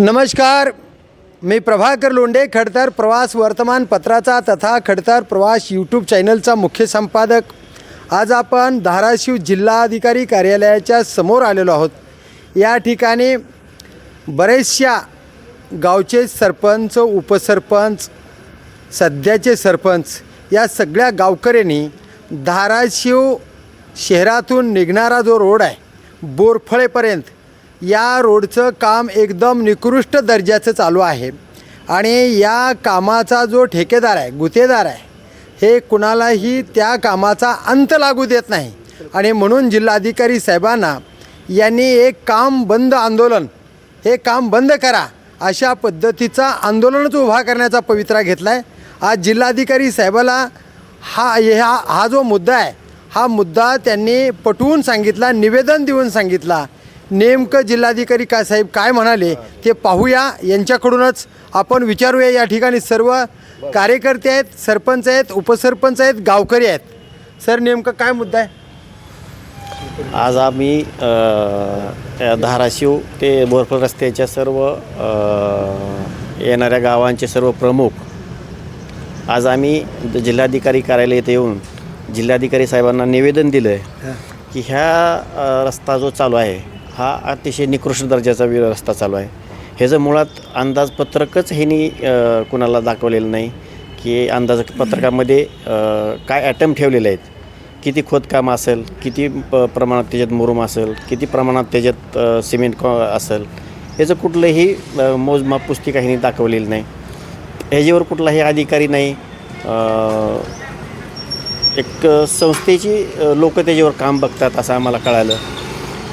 नमस्कार. मी प्रभाकर लोंढे खडतर प्रवास वर्तमानपत्राचा तथा खडतर प्रवास यूट्यूब चॅनलचा मुख्य संपादक. आज आपण धाराशिव जिल्हाधिकारी कार्यालयाच्या समोर आलेलो आहोत. या ठिकाणी बरेचशा गावचे सरपंच उपसरपंच सध्याचे सरपंच या सगळ्या गावकऱ्यांनी धाराशिव शहरातून निघणारा जो रोड आहे बोरफळेपर्यंत या रोडचं काम एकदम निकृष्ट दर्जाचं चालू आहे. आणि या कामाचा जो ठेकेदार आहे गुत्तेदार आहे हे कुणालाही त्या कामाचा अंत लागू देत नाही. आणि म्हणून जिल्हाधिकारी साहेबांना यांनी एक काम बंद आंदोलन हे काम बंद करा अशा पद्धतीचा आंदोलनच उभा करण्याचा पवित्रा घेतला आहे आज जिल्हाधिकारी साहेबाला हा हा हा जो मुद्दा आहे हा मुद्दा त्यांनी पटवून सांगितला निवेदन देऊन सांगितला. नेमकं जिल्हाधिकारी का साहेब काय म्हणाले ते पाहूया. यांच्याकडूनच आपण विचारूया या ठिकाणी सर्व कार्यकर्ते आहेत सरपंच आहेत उपसरपंच आहेत गावकरी आहेत. सर नेमकं काय मुद्दा आहे? आज आम्ही धाराशिव ते बोरफळ रस्त्याच्या सर्व येणाऱ्या गावांचे सर्व प्रमुख आज आम्ही जिल्हाधिकारी कार्यालय येथे येऊन जिल्हाधिकारी साहेबांना निवेदन दिलं आहे की ह्या रस्ता जो चालू आहे हा अतिशय निकृष्ट दर्जाचा रस्ता चालू आहे. ह्याचं मुळात अंदाजपत्रकच ह्यांनी कुणाला दाखवलेलं नाही की अंदाजपत्रकामध्ये काय ॲटम ठेवलेले आहेत. किती खोदकाम असेल किती प प्रमाणात त्याच्यात मुरुम असेल किती प्रमाणात त्याच्यात सिमेंट कॉ असेल याचं कुठलंही मोजमाप पुस्तिका ह्यांनी दाखवलेली नाही. ह्याच्यावर कुठलाही अधिकारी नाही. एक संस्थेची लोक त्याच्यावर काम बघतात असं आम्हाला कळालं.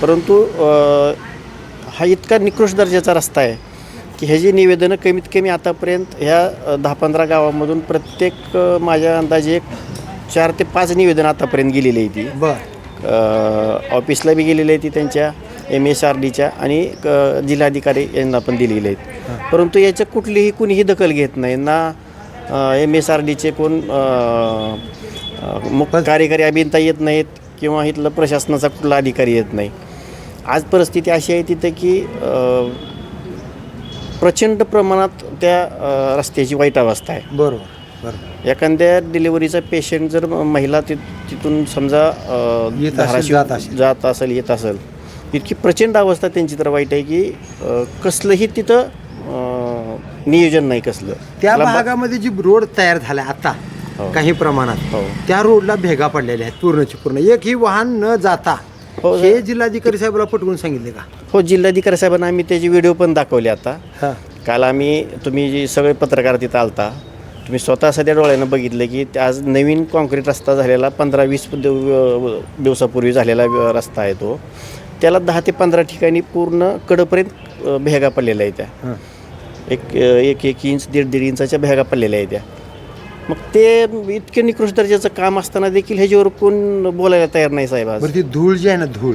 परंतु हा इतका निकृष्ट दर्जाचा रस्ता आहे की ह्याची निवेदनं कमीत कमी आतापर्यंत ह्या दहा पंधरा गावामधून प्रत्येक माझ्या अंदाजे एक चार ते पाच निवेदनं आतापर्यंत गेलेली आहे ती. बरं. ऑफिसला बी गेलेली आहे ती त्यांच्या एम एस आर डीच्या आणि क- जिल्हाधिकारी यांना पण दिलेले आहेत. परंतु याच्या कुठलीही कुणीही दखल घेत नाही. ना एम एस आर डीचे कोण मुख्य कार्यकारी अभियंता येत नाहीत किंवा इथलं प्रशासनाचा कुठला अधिकारी येत नाही. आज परिस्थिती अशी आहे तिथं की प्रचंड प्रमाणात त्या रस्त्याची वाईट अवस्था आहे बरोबर बरोबर एखाद्या डिलिव्हरीचा पेशंट जर महिला तिथून समजा धाराशिव जात असेल. येत असेल इतकी प्रचंड अवस्था त्यांची तर वाईट आहे की कसलंही तिथं नियोजन नाही कसलं त्या भागामध्ये जी रोड तयार झाला आता हो. काही प्रमाणात हो. त्या रोडला भेगा पडलेल्या आहेत पूर्णची पूर्ण एकही वाहन न जाता हो, हे. जिल्हाधिकारी साहेबाला पटवून सांगितले का? हो जिल्हाधिकारी साहेबांना आम्ही त्याचे व्हिडिओ पण दाखवले आता. हा. काल आम्ही तुम्ही जे सगळे पत्रकार तिथं आलता तुम्ही स्वतः सध्या डोळ्यानं बघितलं की ते आज नवीन कॉन्क्रीट रस्ता झालेला पंधरा वीस दिव- दिवसापूर्वी झालेला रस्ता आहे तो. त्याला दहा ते पंधरा ठिकाणी पूर्ण कडपर्यंत अ, भेगा पडलेल्या आहेत त्या. हा. एक एक एक इंच दीड दीड इंचाच्या भेगा पडलेल्या आहेत त्या. मग ते इतके निकृष्ट दर्जाचं काम असताना देखील ह्याच्यावर कोण बोलायला तयार नाही साहेब आज बरं ती धूळ जी आहे ना धूळ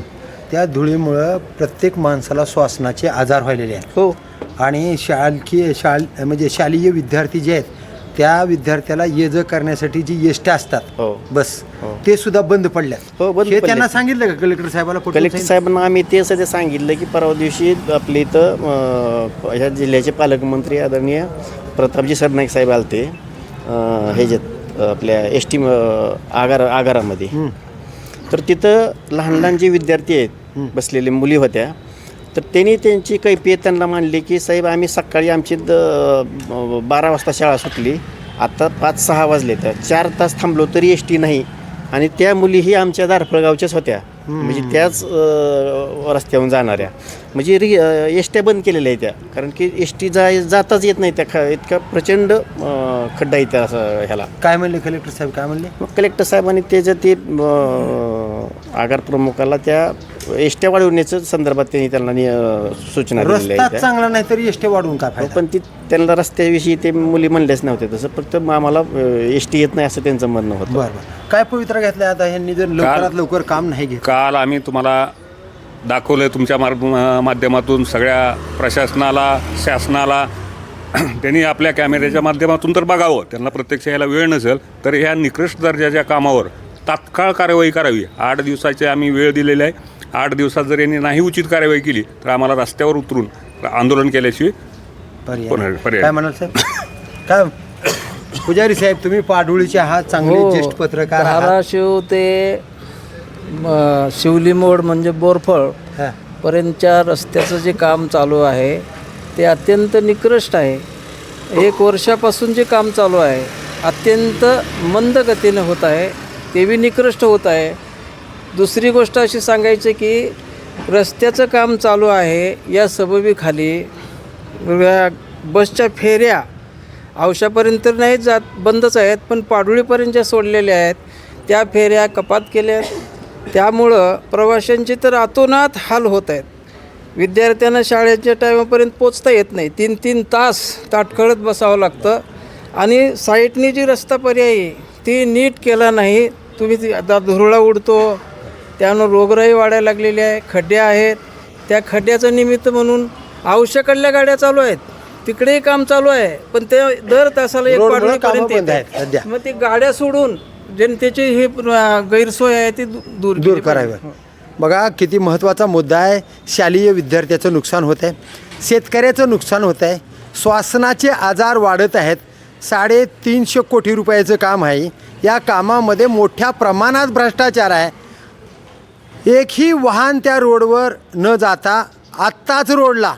त्या धुळीमुळं प्रत्येक माणसाला श्वासनाचे आजार व्हायलेले आहेत हो आणि शाळकीय शाल म्हणजे शालेय विद्यार्थी जे आहेत त्या विद्यार्थ्याला ये जा करण्यासाठी जी एसट्या असतात हो बस हो. ते सुद्धा बंद पडल्यात हो, बंद हे त्यांना. सांगितलं का कलेक्टर साहेबाला पटवून कलेक्टर सांगितलं? साहेबांना आम्ही ते सध्या सांगितलं की परवा दिवशी आपल्या इथं अं, ह्या जिल्ह्याचे पालकमंत्री आदरणीय प्रतापजी सरनाईक साहेब आलते ह्याच्यात आपल्या एस टी आगार आगारामध्ये. तर तर तिथं लहान लहान जे विद्यार्थी आहेत बसलेले मुली होत्या तर त्यांनी त्यांची कैफियत त्यांना मांडली की साहेब आम्ही सकाळी आमची द- बारा वाजता शाळा सुटली. आता पाच सहा वाजले तर चार तास थांबलो तरी एस टी नाही आणि त्या मुलीही आमच्या दारफळगावच्याच होत्या. म्हणजे त्याच अ, रस्त्यावरून जाणाऱ्या. म्हणजे रि एस ट्या बंद केलेल्या आहेत त्या. कारण की एस टी जा जाताच येत नाही त्या ख इतका प्रचंड अ, खड्डा आहे त्या असं ह्याला. काय म्हणले कलेक्टर साहेब? काय म्हणले? मग कलेक्टर साहेबांनी त्याच्या ते अं, आगार प्रमुखाला त्या एसट्या वाढवण्याच्या संदर्भात त्यांनी त्यांना नि- अं, सूचना दिलेल्या रस्ता आहेत. त्या. चांगला नाही तरी एसटी वाढवून काय फायदा? पण ती त्यांना रस्त्याविषयी ते मुली म्हणलेच नव्हते तसं फक्त आम्हाला एस टी येत नाही असं त्यांचं म्हणणं होतं. बरं बरं. काय पवित्रा घेतलाय? आता यांनी जर लवकरात लवकर काम नाही घेत काल आम्ही तुम्हाला दाखवलं तुमच्या माध्यमातून सगळ्या प्रशासनाला शासनाला त्यांनी आपल्या कॅमेऱ्याच्या माध्यमातून तर बघावं. त्यांना प्रत्यक्ष यायला वेळ नसेल तर ह्या निकृष्ट दर्जाच्या कामावर तात्काळ कार्यवाही करावी. आठ दिवसाचे आम्ही वेळ दिलेला आहे. आठ दिवसात जर यांनी नाही उचित कार्यवाही केली तर आम्हाला रस्त्यावर उतरून आंदोलन केल्याशिवाय पर्याय पर्याय- पर्याय. काय म्हणाल साहेब काय पुजारी साहेब तुम्ही पाडुळीचे आहात चांगले हो. ज्येष्ठ पत्रकार आहात धाराशिव ते म, शिवली मोड म्हणजे बोरफळ हा. पर्यंतच्या रस्त्याचं जे काम चालू आहे ते अत्यंत निकृष्ट आहे एक वर्षापासून जे काम चालू आहे अत्यंत मंद गतीनं होत आहे ते बी निकृष्ट होत आहे दुसरी गोष्ट अशी सांगायची की रस्त्याचं काम चालू आहे या सबबीखाली बसच्या फेऱ्या औशापर्यंत तर नाही जात बंदच आहेत पण पाडुळीपर्यंत ज्या सोडलेल्या आहेत त्या फेऱ्या कपात केल्या त्यामुळं प्रवाशांचे तर अतोनात हाल होत आहेत. विद्यार्थ्यांना शाळेच्या टायमापर्यंत पोचता येत नाही. तीन तीन तास ताटकळत बसावं लागतं. आणि साईटनी जी रस्ता पर्यायी ती नीट केला नाही तुम्ही आता धुरळा उडतो त्यानं रोगराई वाढायला लागलेली आहे खड्डे आहेत. त्या खड्ड्याचं निमित्त म्हणून आवश्यकडल्या गाड्या चालू आहेत. तिकडेही काम चालू आहे पण ते दर तासाला एक बंद येत आहेत सध्या. मग ती गाड्या सोडून जनतेची ही गैरसोय आहे ती दूर दूर. करावं. बघा किती महत्त्वाचा मुद्दा आहे. शालेय विद्यार्थ्याचं नुकसान होत आहे शेतकऱ्याचं नुकसान होत आहे श्वासनाचे आजार वाढत आहेत. साडेतीनशे कोटी रुपयाचं काम आहे. या कामामध्ये मोठ्या प्रमाणात भ्रष्टाचार आहे. एकही वाहन त्या रोडवर न जाता आत्ताच रोडला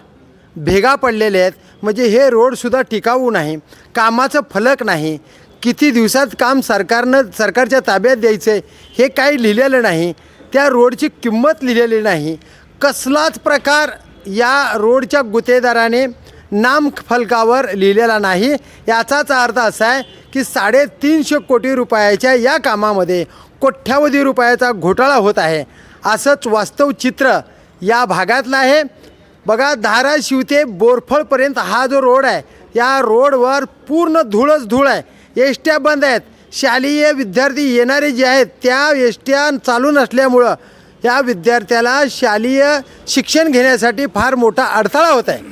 भेगा पडलेले आहेत. म्हणजे हे रोडसुद्धा टिकाऊ नाही कामाचं फलक नाही. किती दिवसात काम सरकारनं सरकारच्या ताब्यात द्यायचं आहे हे काही लिहिलेलं नाही. त्या रोडची किंमत लिहिलेली नाही. कसलाच प्रकार या रोडच्या गुतेदाराने नाम फलकावर लिहिलेला नाही. याचाच अर्थ असा आहे की साडेतीनशे कोटी रुपयाच्या या कामामध्ये कोट्यावधी रुपयाचा घोटाळा होत आहे. असंच वास्तव चित्र या भागातलं आहे. बघा धाराशिव ते बोरफळपर्यंत हा जो रोड आहे या रोडवर पूर्ण धूळच धूळ आहे. एसट्या बंद आहेत. शालेय विद्यार्थी येणारे जे आहेत त्या एसट्या चालू नसल्यामुळं या विद्यार्थ्याला शालेय शिक्षण घेण्यासाठी फार मोठा अडथळा होत आहे.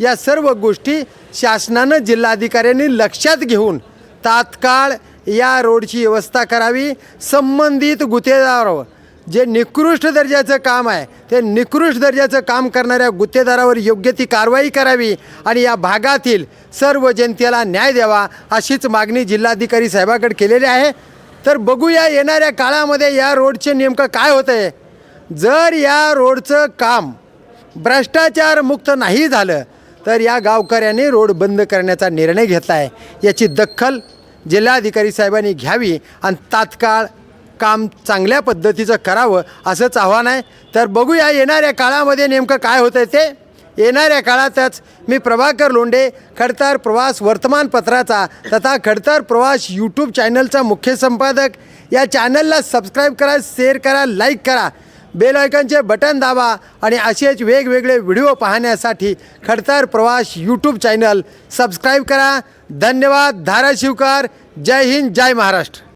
या सर्व गोष्टी शासनानं जिल्हाधिकाऱ्यांनी लक्षात घेऊन तात्काळ या रोडची व्यवस्था करावी. संबंधित गुतेदारावर जे निकृष्ट दर्जाचं काम आहे ते निकृष्ट दर्जाचं काम करणाऱ्या गुत्तेदारावर योग्य ती कारवाई करावी आणि या भागातील सर्व जनतेला न्याय द्यावा अशीच मागणी जिल्हाधिकारी साहेबाकडे केलेली आहे. तर बघूया येणाऱ्या काळामध्ये या रोडचे नेमकं काय होतं आहे जर या रोडचं काम भ्रष्टाचार मुक्त नाही झालं तर या गावकऱ्यांनी रोड बंद करण्याचा निर्णय घेतला आहे याची दखल जिल्हाधिकारी साहेबांनी घ्यावी आणि तात्काळ काम चांगल्या पद्धतीचं करावं असंच आव्हान आहे. तर बघूया येणाऱ्या काळामध्ये नेमकं काय होतं ते. येणाऱ्या काळातच मी प्रभाकर लोंडे खडतर प्रवास वर्तमानपत्राचा तथा खडतर प्रवास यूट्यूब चॅनलचा मुख्य संपादक. या चॅनलला सबस्क्राईब करा शेअर करा लाईक करा. बेल आयकॉनचे बटन दाबा आणि असेच वेगवेगळे व्हिडिओ पाहण्यासाठी खडतर प्रवास यूट्यूब चॅनल सबस्क्राईब करा. धन्यवाद धाराशिवकर. जय हिंद जय महाराष्ट्र.